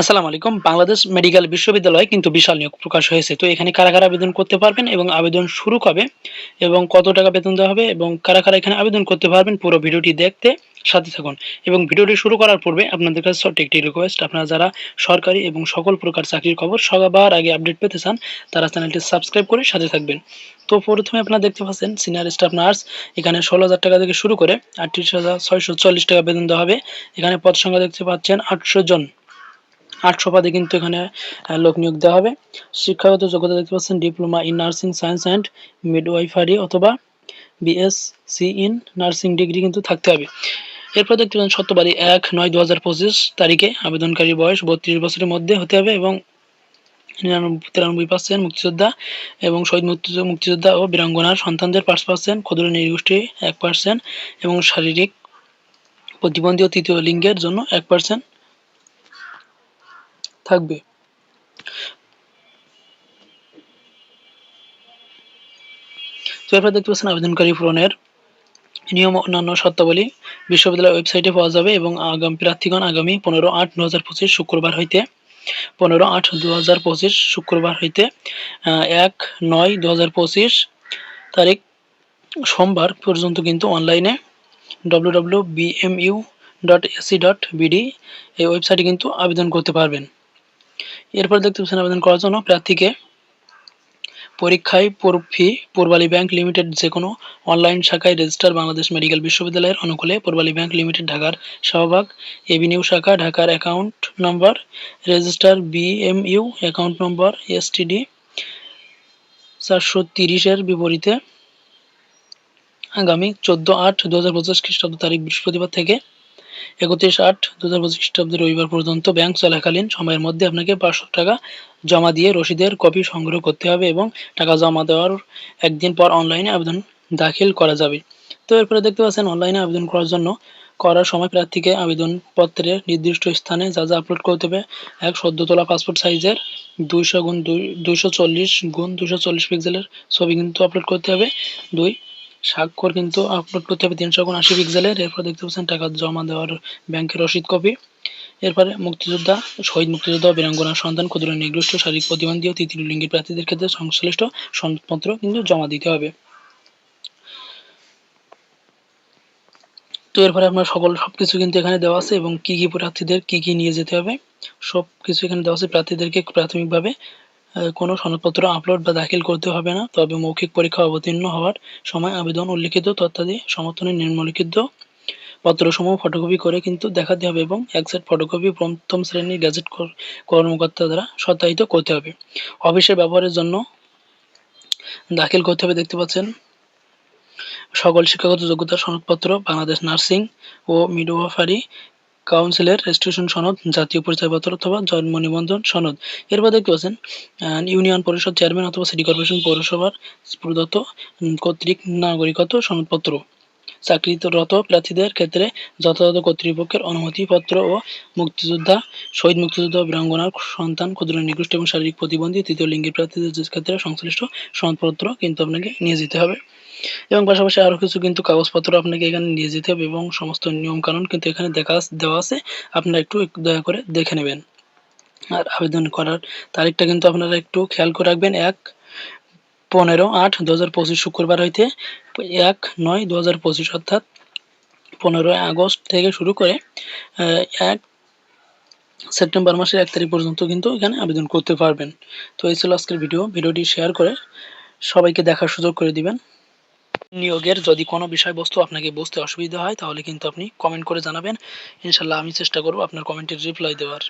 আসসালামু আলাইকুম। বাংলাদেশ মেডিকেল বিশ্ববিদ্যালয়ে কিন্তু বিশাল নিয়োগ প্রকাশ হয়েছে। তো এখানে কারা কারা আবেদন করতে পারবেন এবং আবেদন শুরু কবে এবং কত টাকা বেতন দেওয়া হবে এবং কারা কারা এখানে আবেদন করতে পারবেন পুরো ভিডিওটি দেখতে সাথে থাকুন। এবং ভিডিওটি শুরু করার পূর্বে আপনাদের কাছে ছোট্ট একটি রিকোয়েস্ট আপনারা যারা সরকারি এবং সকল প্রকার চাকরির খবর সবার আগে আপডেট পেতে চান, তারা চ্যানেলটি সাবস্ক্রাইব করে সাথে থাকবেন। তো প্রথমে আপনারা দেখতে পাচ্ছেন সিনিয়র স্টাফ নার্স এখানে ষোলো হাজার টাকা থেকে শুরু করে আটত্রিশ হাজার ছয়শো চল্লিশ টাকা বেতন দেওয়া হবে। এখানে পদ সংখ্যা দেখতে পাচ্ছেন আটশো জন। আটশো পদে কিন্তু এখানে লোক নিয়োগ দেওয়া হবে। শিক্ষাগত যোগ্যতা দেখতে পাচ্ছেন diploma in nursing science and midwifery অথবা বিএসসি ইন নার্সিং ডিগ্রি কিন্তু থাকতে হবে। এরপর দেখতে পাচ্ছেন সত্যবাদী এক নয় দু হাজার পঁচিশ তারিখে আবেদনকারীর বয়স বত্রিশ বছরের মধ্যে হতে হবে এবং নিরানব্বই, তিরানব্বই পার্সেন্ট মুক্তিযোদ্ধা এবং শহীদ মুক্তি মুক্তিযোদ্ধা ও বীরাঙ্গনার সন্তানদের পাঁচ পার্সেন্ট ক্ষুদ্র নির্গোষ্ঠী এক পার্সেন্ট এবং শারীরিক প্রতিবন্ধী ও তৃতীয় লিঙ্গের জন্য এক পার্সেন্ট থাকবে। তো এরপর দেখতে পাচ্ছেন আবেদনকারী পূরণের নিয়ম অন্যান্য শর্তাবলী বিশ্ববিদ্যালয়ের ওয়েবসাইটে পাওয়া যাবে এবং আগামী প্রার্থীগণ আগামী পনেরো আট দু হাজার পঁচিশ শুক্রবার হইতে পনেরো আট দু হাজার পঁচিশ শুক্রবার হইতে এক নয় দু হাজার পঁচিশ তারিখ সোমবার পর্যন্ত কিন্তু অনলাইনে W W BMU dot AC dot BD এই ওয়েবসাইটে কিন্তু আবেদন করতে পারবেন। এরপর দেখতে পাচ্ছেন আবেদন করার জন্য প্রার্থীকে পরীক্ষায় ফি পূর্বালী ব্যাংক লিমিটেড যে কোনো অনলাইন শাখায় রেজিস্টার বাংলাদেশ মেডিকেল বিশ্ববিদ্যালয়ের অনুকূলে পূর্বালী ব্যাংক লিমিটেড ঢাকার শাহবাগ এভিনিউ শাখা ঢাকার account number, register BMU account number, STD চারশো তিরিশের বিপরীতে আগামী চোদ্দ আট দু হাজার পঁচিশ খ্রিস্টাব্দ তারিখ বৃহস্পতিবার থেকে একত্রিশ আট দু হাজার পঁচিশ খ্রিস্টাব্দের রবিবার পর্যন্ত ব্যাংক চলাকালীন সময়ের মধ্যে আপনাকে পাঁচশো টাকা জমা দিয়ে রসিদের কপি সংগ্রহ করতে হবে এবং টাকা জমা দেওয়ার একদিন পর অনলাইনে আবেদন দাখিল করা যাবে। তো এরপরে দেখতে পাচ্ছেন, অনলাইনে আবেদন করার জন্য করার সময় প্রার্থীকে আবেদনপত্রের নির্দিষ্ট স্থানে যা যা আপলোড করতে হবে, এক সদ্য তোলা পাসপোর্ট সাইজের দুইশো গুণ দুই, দুইশো চল্লিশ গুণ দুশো চল্লিশ পিক্সেলের ছবি কিন্তু আপলোড করতে হবে, দুই স্বাক্ষর কিন্তু আপলোড করতে হবে তিনশো উনআশি পিক্সেলের এরপর দেখতে পাচ্ছেন টাকা জমা দেওয়ার ব্যাংকের রসিদ কপি এরপরে মুক্তিযোদ্ধা, শহীদ মুক্তিযোদ্ধা বীরাঙ্গনার সন্তান ক্ষুদ্র, নির্দিষ্ট শারীরিক প্রতিবন্ধী ও তৃতীয় লিঙ্গের প্রার্থীদের ক্ষেত্রে সংশ্লিষ্ট সনদপত্র কিন্তু জমা দিতে হবে। তো এরপরে আপনার সকল সব কিছু কিন্তু এখানে দেওয়া আছে এবং কি কি প্রার্থীদের কি কি নিয়ে যেতে হবে? সব কিছু এখানে দেওয়া আছে প্রার্থীদেরকে প্রাথমিকভাবে কোনো সনদপত্র আপলোড বা দাখিল করতে হবে না। তবে মৌখিক পরীক্ষা অবতীর্ণ হওয়ার সময় আবেদন, উল্লিখিত তথ্যাদি, সমর্থনের নিম্নলিখিত পত্রসমূহ ফটোকপি করে কিন্তু দেখাতে হবে এবং এক সেট ফটোকপি প্রথম শ্রেণির গ্যাজেট কর্মকর্তা দ্বারা সত্যায়িত করতে হবে। অফিসের ব্যবহারের জন্য দাখিল করতে হবে, দেখতে পাচ্ছেন। সকল শিক্ষাগত যোগ্যতার সনদপত্র, বাংলাদেশ নার্সিং ও মিডওয়াফারি কাউন্সিলের রেজিস্ট্রেশন সনদ, জাতীয় পরিচয়পত্র অথবা জন্ম নিবন্ধন সনদ। এরপর দেখতে পাচ্ছেন ইউনিয়ন পরিষদ চেয়ারম্যান অথবা সিটি কর্পোরেশন পৌরসভার প্রদত্ত কর্তৃক নাগরিকত্ব সনদপত্র। চাকরিরত প্রার্থীদের ক্ষেত্রে যথাযথ কর্তৃপক্ষের অনুমতিপত্র ও মুক্তিযোদ্ধা, শহীদ মুক্তিযোদ্ধা বীরাঙ্গনার সন্তান ক্ষুদ্র, নিকৃষ্ট এবং শারীরিক প্রতিবন্ধী, তৃতীয় লিঙ্গের প্রার্থীদের ক্ষেত্রে সংশ্লিষ্ট সনদপত্র কিন্তু আপনাকে নিয়ে যেতে হবে। এবং পাশাপাশি আরও কিছু কিন্তু কাগজপত্র আপনাকে এখানে নিয়ে যেতে হবে এবং সমস্ত নিয়মকানুন কিন্তু এখানে দেখা দেওয়া আছে। আপনারা একটু দয়া করে দেখে নেবেন। আর আবেদন করার তারিখটা কিন্তু আপনারা একটু খেয়াল করে রাখবেন। এক পনেরো আট দু হাজার পঁচিশ শুক্রবার হইতে এক নয় দু হাজার পঁচিশ অর্থাৎ পনেরোই আগস্ট থেকে শুরু করে এক সেপ্টেম্বর মাসের এক তারিখ পর্যন্ত কিন্তু এখানে আবেদন করতে পারবেন। তো এই ছিল আজকের ভিডিও। ভিডিওটি শেয়ার করে সবাইকে দেখার সুযোগ করে দিবেন। নিয়োগের যদি কোনো বিষয়বস্তু আপনাকে বুঝতে অসুবিধা হয়, তাহলে কিন্তু আপনি কমেন্ট করে জানাবেন। ইনশাল্লাহ আমি চেষ্টা করব আপনার কমেন্টের রিপ্লাই দেওয়ার।